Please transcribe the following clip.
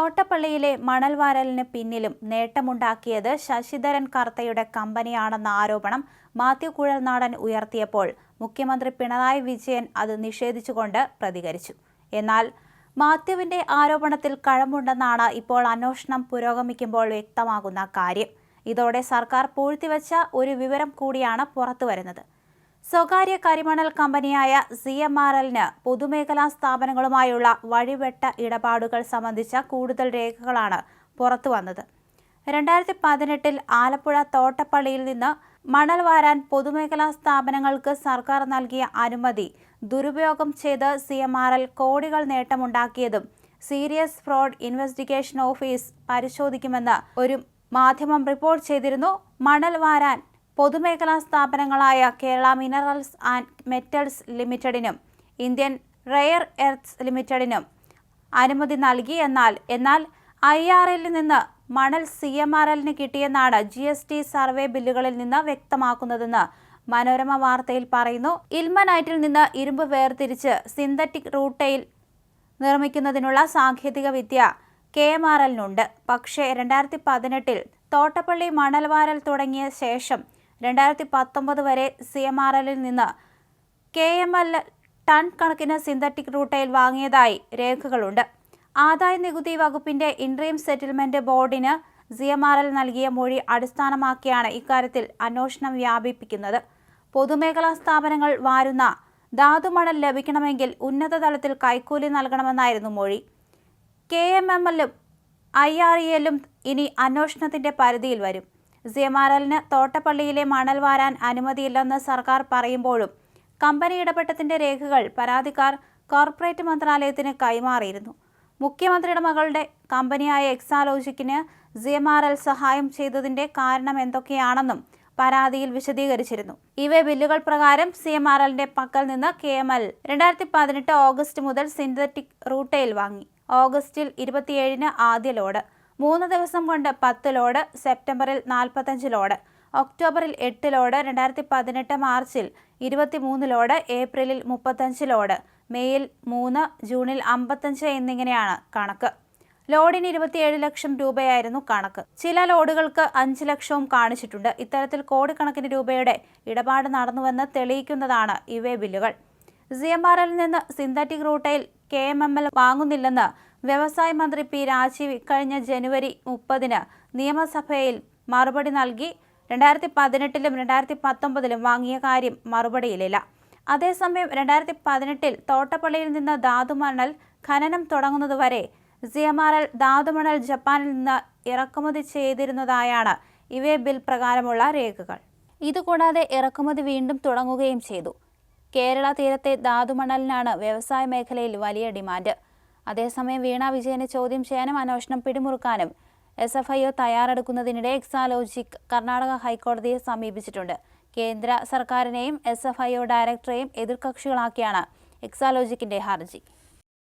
തോട്ടപ്പള്ളിയിലെ മണൽവാരലിന് പിന്നിലും നേട്ടമുണ്ടാക്കിയത് ശശിധരൻ കർത്തയുടെ കമ്പനിയാണെന്ന ആരോപണം മാത്യു കുഴൽനാടൻ ഉയർത്തിയപ്പോൾ മുഖ്യമന്ത്രി പിണറായി വിജയൻ അത് നിഷേധിച്ചുകൊണ്ട് പ്രതികരിച്ചു. എന്നാൽ മാത്യുവിന്റെ ആരോപണത്തിൽ കഴമുണ്ടെന്നാണ് ഇപ്പോൾ അന്വേഷണം പുരോഗമിക്കുമ്പോൾ വ്യക്തമാകുന്ന കാര്യം. ഇതോടെ സർക്കാർ പൂഴ്ത്തിവെച്ച ഒരു വിവരം കൂടിയാണ് പുറത്തുവരുന്നത്. സ്വകാര്യ കരിമണൽ കമ്പനിയായ സി എം ആർ എല്ലിന് പൊതുമേഖലാ സ്ഥാപനങ്ങളുമായുള്ള വഴിവെട്ട ഇടപാടുകൾ സംബന്ധിച്ച കൂടുതൽ രേഖകളാണ് പുറത്തുവന്നത് രണ്ടായിരത്തി പതിനെട്ടിൽ ആലപ്പുഴ തോട്ടപ്പള്ളിയിൽ നിന്ന് മണൽ വാരാൻ പൊതുമേഖലാ സ്ഥാപനങ്ങൾക്ക് സർക്കാർ നൽകിയ അനുമതി ദുരുപയോഗം ചെയ്ത് സി എം ആർ എൽ കോടികൾ നേട്ടമുണ്ടാക്കിയതും സീരിയസ് ഫ്രോഡ് ഇൻവെസ്റ്റിഗേഷൻ ഓഫീസ് പരിശോധിക്കുമെന്ന് ഒരു മാധ്യമം റിപ്പോർട്ട് ചെയ്തിരുന്നു. മണൽ വാരാൻ പൊതുമേഖലാ സ്ഥാപനങ്ങളായ കേരള മിനറൽസ് ആൻഡ് മെറ്റൽസ് ലിമിറ്റഡിനും ഇന്ത്യൻ റെയർ എർത്ത്സ് ലിമിറ്റഡിനും അനുമതി നൽകി എന്നാൽ എന്നാൽ ഐ ആർ എല്ലിൽ നിന്ന് മണൽ സി എം ആർ എല്ലിന് കിട്ടിയെന്നാണ് ജി എസ് ടി സർവേ ബില്ലുകളിൽ നിന്ന് വ്യക്തമാക്കുന്നതെന്ന് മനോരമ വാർത്തയിൽ പറയുന്നു. ഇൽമനൈറ്റിൽ നിന്ന് ഇരുമ്പ് വേർതിരിച്ച് സിന്തറ്റിക് റൂട്ടയിൽ നിർമ്മിക്കുന്നതിനുള്ള സാങ്കേതിക വിദ്യ കെ എം ആർ എല്ലിനുണ്ട്. പക്ഷേ രണ്ടായിരത്തി പതിനെട്ടിൽ തോട്ടപ്പള്ളി മണൽവാരൽ തുടങ്ങിയ ശേഷം രണ്ടായിരത്തി പത്തൊമ്പത് വരെ സി എം ആർ എല്ലിൽ നിന്ന് കെ എം എൽ ടൺ കണക്കിന് സിന്തറ്റിക് റൂട്ടയിൽ വാങ്ങിയതായി രേഖകളുണ്ട്. ആദായ നികുതി വകുപ്പിന്റെ ഇൻട്രീം സെറ്റിൽമെന്റ് ബോർഡിന് സി എം ആർ എൽ നൽകിയ മൊഴി അടിസ്ഥാനമാക്കിയാണ് ഇക്കാര്യത്തിൽ അന്വേഷണം വ്യാപിപ്പിക്കുന്നത്. പൊതുമേഖലാ സ്ഥാപനങ്ങൾ വാരുന്ന ധാതുമണൽ ലഭിക്കണമെങ്കിൽ ഉന്നതതലത്തിൽ കൈക്കൂലി നൽകണമെന്നായിരുന്നു മൊഴി. കെ എം എം എല്ലും ഐ ആർ ഇ എല്ലും ഇനി അന്വേഷണത്തിന്റെ പരിധിയിൽ വരും. സി എം ആർ എല്ലിന് തോട്ടപ്പള്ളിയിലെ മണൽ വാരാൻ അനുമതിയില്ലെന്ന് സർക്കാർ പറയുമ്പോഴും കമ്പനി ഇടപെട്ടതിന്റെ രേഖകൾ പരാതിക്കാർ കോർപ്പറേറ്റ് മന്ത്രാലയത്തിന് കൈമാറിയിരുന്നു. മുഖ്യമന്ത്രിയുടെ മകളുടെ കമ്പനിയായ എക്സാലോജിക്കിന് സി എം ആർ എൽ സഹായം ചെയ്തതിന്റെ കാരണം എന്തൊക്കെയാണെന്നും പരാതിയിൽ വിശദീകരിച്ചിരുന്നു. ഇവ ബില്ലുകൾ പ്രകാരം സി എം ആർ എല്ലിന്റെ പക്കൽ നിന്ന് കെ എം എൽ രണ്ടായിരത്തി പതിനെട്ട് ഓഗസ്റ്റ് മുതൽ സിന്തറ്റിക് റൂട്ടയിൽ വാങ്ങി. ഓഗസ്റ്റിൽ ഇരുപത്തിയേഴിന് ആദ്യ ലോഡ്. മൂന്ന് ദിവസം കൊണ്ട് പത്ത് ലോഡ് സെപ്റ്റംബറിൽ നാൽപ്പത്തഞ്ച് ലോഡ് ഒക്ടോബറിൽ എട്ട് ലോഡ് രണ്ടായിരത്തി പതിനെട്ട് മാർച്ചിൽ ഇരുപത്തിമൂന്ന് ലോഡ് ഏപ്രിലിൽ മുപ്പത്തഞ്ച് ലോഡ് മെയ്യിൽ മൂന്ന് ജൂണിൽ അമ്പത്തഞ്ച് എന്നിങ്ങനെയാണ് കണക്ക്. ലോഡിന് ഇരുപത്തിയേഴ് ലക്ഷം രൂപയായിരുന്നു കണക്ക്. ചില ലോഡുകൾക്ക് അഞ്ച് ലക്ഷവും കാണിച്ചിട്ടുണ്ട്. ഇത്തരത്തിൽ കോടിക്കണക്കിന് രൂപയുടെ ഇടപാട് നടന്നുവെന്ന് തെളിയിക്കുന്നതാണ് ഇവേ ബില്ലുകൾ. സി എം ആർ എല്ലിൽ നിന്ന് synthetic rutile K M M L വാങ്ങുന്നില്ലെന്ന് വ്യവസായ മന്ത്രി പി രാജീവ് ഇക്കഴിഞ്ഞ ജനുവരി മുപ്പതിന് നിയമസഭയിൽ മറുപടി നൽകി. രണ്ടായിരത്തി പതിനെട്ടിലും രണ്ടായിരത്തി പത്തൊമ്പതിലും വാങ്ങിയ കാര്യം മറുപടിയിലില്ല. അതേസമയം രണ്ടായിരത്തി പതിനെട്ടിൽ തോട്ടപ്പള്ളിയിൽ നിന്ന് ധാതുമണൽ ഖനനം തുടങ്ങുന്നതുവരെ സിയമാറൽ ധാതുമണൽ ജപ്പാനിൽ നിന്ന് ഇറക്കുമതി ചെയ്തിരുന്നതായാണ് ഇവേ ബിൽ പ്രകാരമുള്ള രേഖകൾ. ഇതുകൂടാതെ ഇറക്കുമതി വീണ്ടും തുടങ്ങുകയും ചെയ്തു. കേരള തീരത്തെ ധാതുമണലിനാണ് വ്യവസായ മേഖലയിൽ വലിയ ഡിമാൻഡ്. അതേസമയം വീണ വിജയനെ ചോദ്യം ചെയ്യാനും അന്വേഷണം പിടിമുറുക്കാനും എസ് എഫ് ഐ ഒ തയ്യാറെടുക്കുന്നതിനിടെ എക്സാലോജിക് കർണാടക ഹൈക്കോടതിയെ സമീപിച്ചിട്ടുണ്ട്. കേന്ദ്ര സർക്കാരിനെയും എസ് എഫ് ഐ ഒ ഡയറക്ടറെയും എതിർകക്ഷികളാക്കിയാണ് എക്സാലോജിക്കിന്റെ ഹർജി.